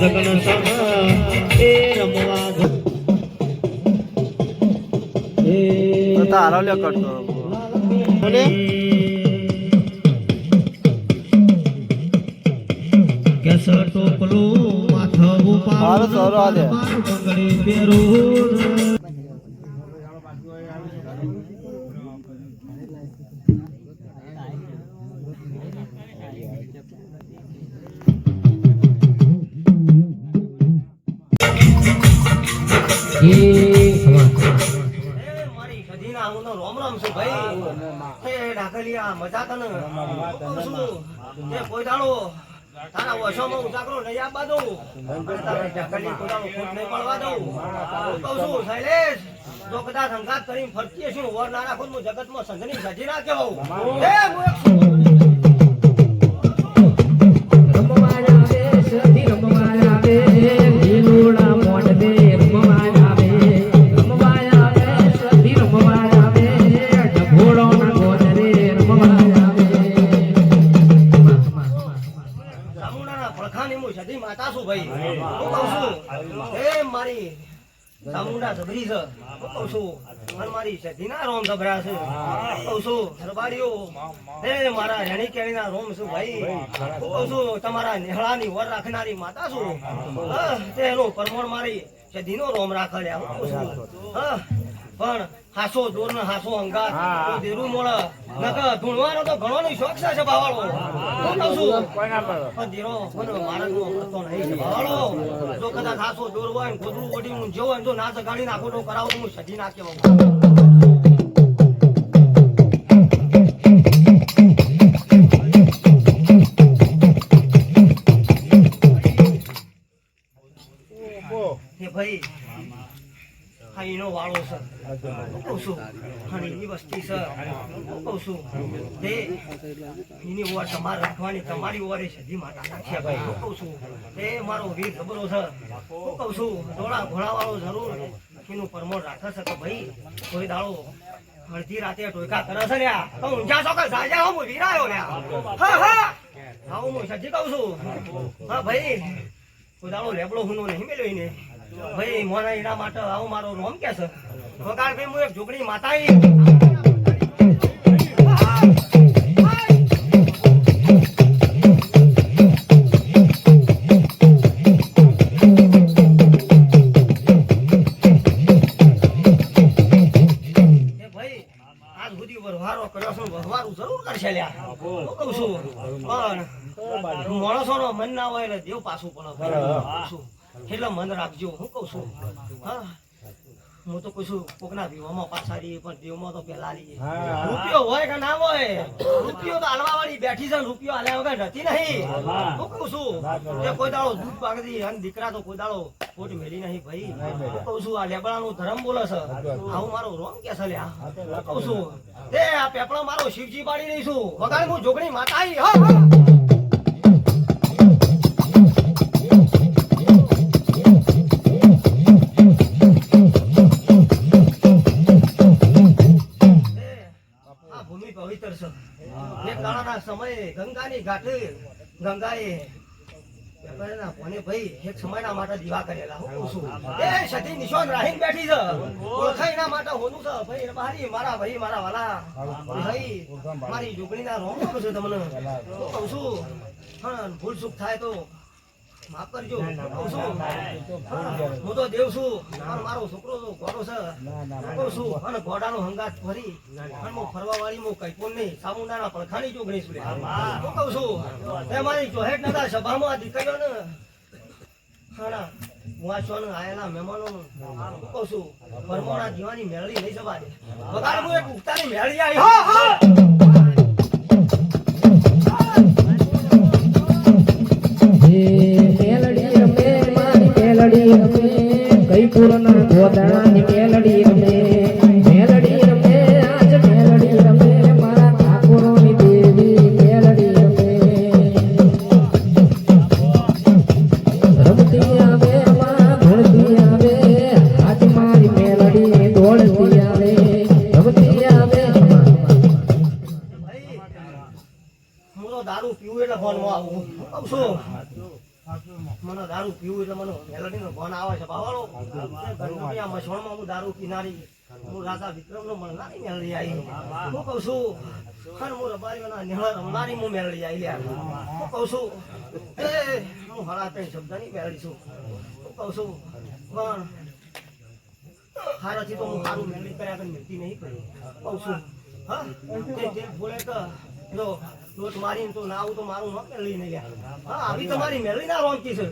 લગ્ન સમ એ રમવા ગયો. એ તારો લ્યો કરતો કેસર ટોપલું માથું સરો બંગડી પહેરું. તારા વર્ષોમાં ઉજાગરો નહીં આપવા દઉં તારી દઉં કહું છું શૈલેષ જો કદાચ હંગાત કરીને ફરતી હશું વર ના રાખું હું જગતમાં સંઘની સજી કહેવાઉં ભાઈ તમારા નેહળાની વર રાખનારી માતા છું. તેનું પરમણ મારી સધીનો રોમ છું હા. પણ હાસો દોર ને હાસો અંગાત દેરું મોળ. નકર ધૂણવાનો તો ઘણો નો શોખ છે બાવાળો. હું કહું છું. પણ ધીરો મને મારા નો હતો નહીં બાવાળો. જો કદાચ હાસો દોર હોય ને ગોદડું ઓડી હું જેવો જો ના જગાડી નાખો તો કરાવું તો હું સજી નાખે. ભાઈ હા એનો વાળો છે. હું છું અને એની વસ્તી છે. હું કહું છું તે એની ઓર તમારે રાખવાની, તમારી ઓરે સધી માતા નાખ્યા ભાઈ. હું કહું છું? એ મારો વીર ખબરો છે. હું કહું છું? ધોળા ઘોડા વાળો જરૂર. એનું પરમોડ રાખે છે કે ભાઈ, કોઈ દાડો અડધી રાતે ટોયકા કરે છે ને. તો ઊંઝા ચોક્કસ સાજા હું વીરાયો ને હા હા. હા, હું સજી કહું છું. હા, ભાઈ, કોઈ દાડો લેબડો હુનો નહીં એને. ભાઈ મોના એના માટે આવું મારો રોમ કે છે? વગાડ ભાઈ હું એક ઝૂંપડી માતા પણ માણસોનો મન ના હોય એટલે દેવ પાછું પણ એટલે મન રાખજો હું કહું છું. હા. હું તો છું કોકના વિવામાં પાછાડી પણ દેવમાં તો પેલા રહીએ. રૂપિયો હોય કે ના હોય રૂપિયો તો હાલવા વાળી બેઠી છે રૂપિયો હાલ્યા વગર નથી નહીં. હું. કહું છું કે કોઈ દાડો દૂધ પાકતી અને દીકરા તો કોઈ દાડો કોટ મેલી નહીં ભાઈ. હું કહું છું આ લેબડાનું ધર્મ બોલે છે. આવું મારો રોંગ કે છે લ્યા? હું કહું છું. એ આ પેપડો મારો શિવજી પાડી દઈશું વગાડ હું જોગણી માતા આવી હા. ભૂમિ એ કાળાના સમયે ગંગાની ઘાટે ગંગાએ મારી ભાઈ ભાઈ, મારી જોગણીના રોમ છે તમને. કહું છું ભૂલ સુખ થાય તો માફ કરજો હા, તો દેવ છું. અને મારો છોકરો તો ઘોડો છે. કહું છું અને ઘોડાનો હંગાત ફરી. અને હું ફરવા વાળી હું કઈ પણ નહીં. સામુંડાના પડખાની જોગણી છું હું કહું છું એ મારી ચોહેટ નતા સભામાં આ વાંચવાનું આયેલા મહેમાનો હું કહું છું પરમોણા દીવાની મેળવી નહીં જવા વગાડ હું એક ઉગતાની મેળવી આવી. હા. હું તો દારૂ પીવું એટલે ફોનમાં આવું. છું મને દારૂ પીવું મેલોડીનો ફોન આવે છે બાવાળો આ મસવાણમાં હું દારૂ પીનારી. હું રાજા વિક્રમનો મળનારી મેળડી આવી. હું કહું છું ખર હું રબારી રમનારી હું મેળડી આવી હું કહું છું, એ, હું હળા ત્રણ શબ્દની મેળડી છું. હું કહું છું, પણ હારાથી તો હું સારું મેળડી કર્યા પણ મેળતી નહીં કરી. કહું છું, હા તે બોલે તો, જો લોટ મારીને તો ના આવું તો મારું ન મેળવી નહીં હા આવી તમારી મેળવી ના રોંકી છે.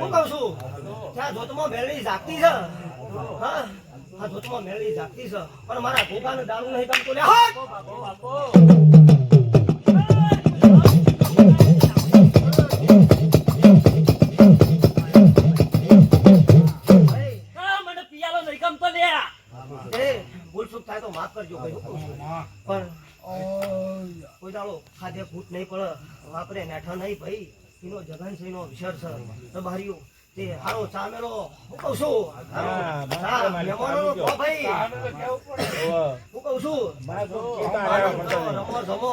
હું કહું છું ત્યાં જોતમાં મેળવી જાગતી છે. હા આ જોતમાં મેળવી જાગતી છે. પણ મારા ઘોઘાને દારૂ નહીં ગમતો લે હટ! ભાઈ, હા, મને થાય તો માફ કરજો ભાઈ. હું પણ કોઈ દાડો ખાધે ફૂટ નહીં પડે વાપરે નેઠા નહીં ભાઈ. એનો જગન છે એનો વિસર છે. તમારીઓ તે હારો સામેલો હું કહું છું ભાઈ. હું કહું છું. રમો રમો.